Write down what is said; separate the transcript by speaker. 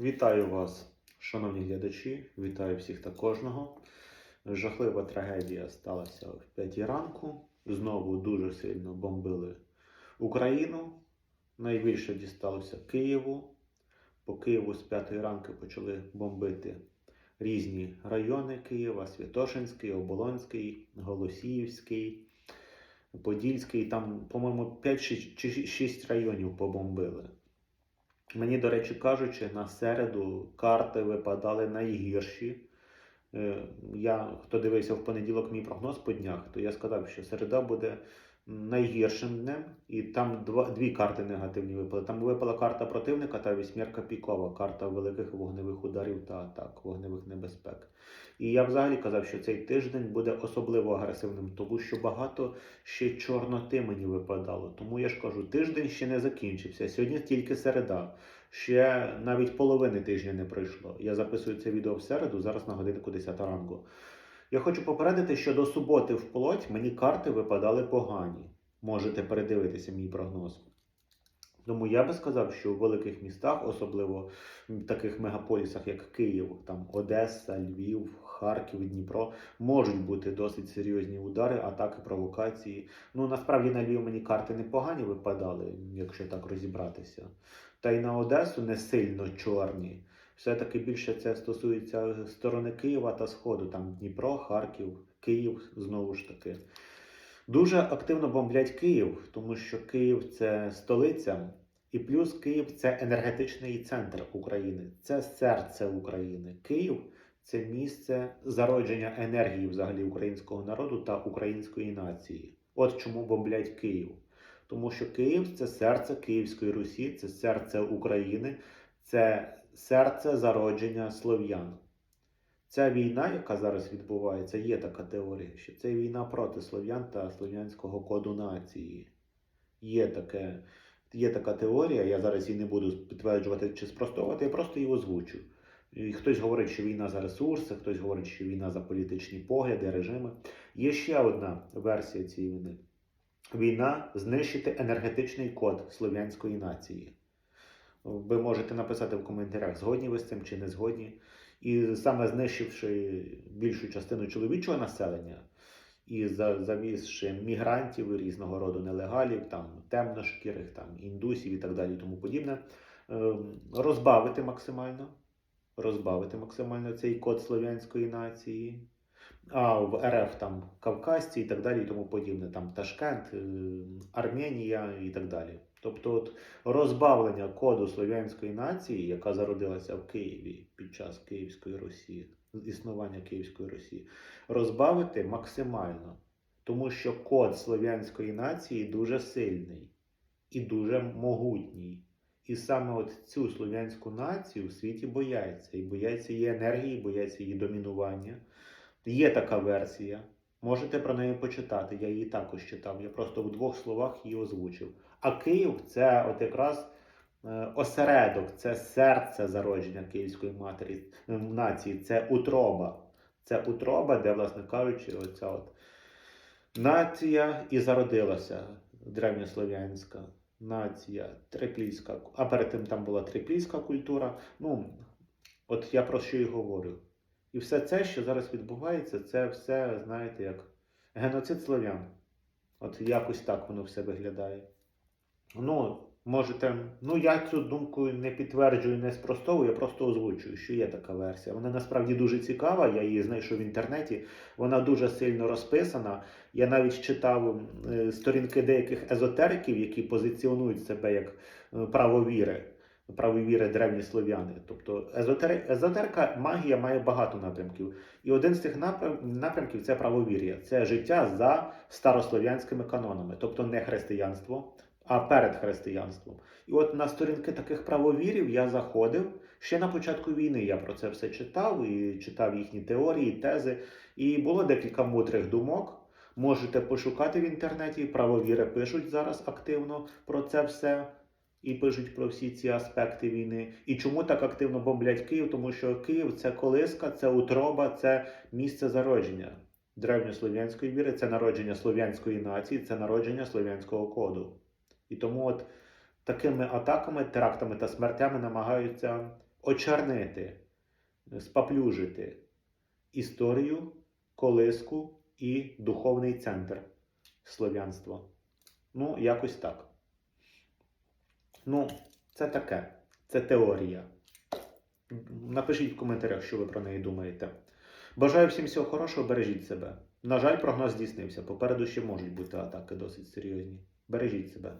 Speaker 1: Вітаю вас, шановні глядачі, вітаю всіх та кожного. Жахлива трагедія сталася в 5 ранку. Знову дуже сильно бомбили Україну. Найбільше дісталося Києву. По Києву з 5 ранку почали бомбити різні райони Києва: Святошинський, Оболонський, Голосіївський, Подільський. Там, по-моєму, 5 чи 6 районів побомбили. Мені, до речі, кажучи, на середу карти випадали найгірші. Е, Я, хто дивився в понеділок мій прогноз по днях, то я сказав, що середа буде найгіршим днем, і там два, дві карти негативні випали. Там випала карта противника та вісьмірка пікова, карта великих вогневих ударів та атак, вогневих небезпек. І я взагалі казав, що цей тиждень буде особливо агресивним, тому що багато ще чорноти мені випадало. Тому я ж кажу, тиждень ще не закінчився. Сьогодні тільки середа. Ще навіть половини тижня не пройшло. Я записую це відео в середу, зараз на годинку 10 ранку. Я хочу попередити, що до суботи вплоть мені карти випадали погані. Можете передивитися мій прогноз. Тому я би сказав, що в великих містах, особливо в таких мегаполісах, як Київ, там Одеса, Львів, Харків, Дніпро, можуть бути досить серйозні удари, атаки, провокації. Ну насправді на Львів мені карти непогані випадали, якщо так розібратися. Та й на Одесу не сильно чорні. Все-таки більше це стосується сторони Києва та Сходу, там Дніпро, Харків, Київ знову ж таки. Дуже активно бомблять Київ, тому що Київ це столиця, і плюс Київ це енергетичний центр України, це серце України. Київ це місце зародження енергії взагалі українського народу та української нації. От чому бомблять Київ. Тому що Київ це серце Київської Русі, це серце України, це серце зародження слов'ян. Ця війна, яка зараз відбувається, є така теорія, що це війна проти слов'ян та слов'янського коду нації. Є, таке, є така теорія, я зараз її не буду підтверджувати чи спростовувати, я просто її озвучу. І хтось говорить, що війна за ресурси, хтось говорить, що війна за політичні погляди, режими. Є ще одна версія цієї війни. Війна знищити енергетичний код слов'янської нації. Ви можете написати в коментарях, згодні ви з цим чи не згодні. І саме знищивши більшу частину чоловічого населення і за- завізши мігрантів різного роду нелегалів, там темношкірих, там індусів і так далі, тому подібне, ем, розбавити максимально, розбавити максимально цей код слов'янської нації. А в РФ там Кавказці і так далі, і тому подібне, там Ташкент, е, Арменія і так далі. Тобто, от розбавлення коду слов'янської нації, яка зародилася в Києві під час Київської Росії, існування Київської Росії, розбавити максимально. Тому що код слов'янської нації дуже сильний і дуже могутній. І саме от цю слов'янську націю в світі бояться. І бояться її енергії, бояться її домінування. Є така версія. Можете про неї почитати. Я її також читав. Я просто в двох словах її озвучив. А Київ це от якраз е, осередок, це серце зародження київської матері е, нації, це утроба. Це утроба, де, власне кажучи, оця от нація і зародилася древньослов'янська нація, триклійська, а перед тим там була триклійська культура. Ну, от я про що і говорю. І все це, що зараз відбувається, це все, знаєте, як геноцид слов'ян. От якось так воно все виглядає. Ну, можете, ну я цю думку не підтверджую, не спростовую, я просто озвучую, що є така версія. Вона насправді дуже цікава, я її знайшов в інтернеті, вона дуже сильно розписана. Я навіть читав е, сторінки деяких езотериків, які позиціонують себе як е, правовіри, правовіри древні слов'яни. Тобто езотери... езотерика, магія має багато напрямків. І один з цих напрямків це правовір'я, це життя за старослов'янськими канонами, тобто не християнство а перед християнством. І от на сторінки таких правовірів я заходив. Ще на початку війни я про це все читав і читав їхні теорії, тези. І було декілька мудрих думок. Можете пошукати в інтернеті. Правовіри пишуть зараз активно про це все. І пишуть про всі ці аспекти війни. І чому так активно бомблять Київ? Тому що Київ це колиска, це утроба, це місце зародження древньослов'янської віри, це народження слов'янської нації, це народження слов'янського коду. І тому от такими атаками, терактами та смертями намагаються очернити, спаплюжити історію, колиску і духовний центр слов'янства. Ну, якось так. Ну, це таке. Це теорія. Напишіть в коментарях, що ви про неї думаєте. Бажаю всім всього хорошого, бережіть себе. На жаль, прогноз здійснився. Попереду ще можуть бути атаки досить серйозні. Бережіть себе.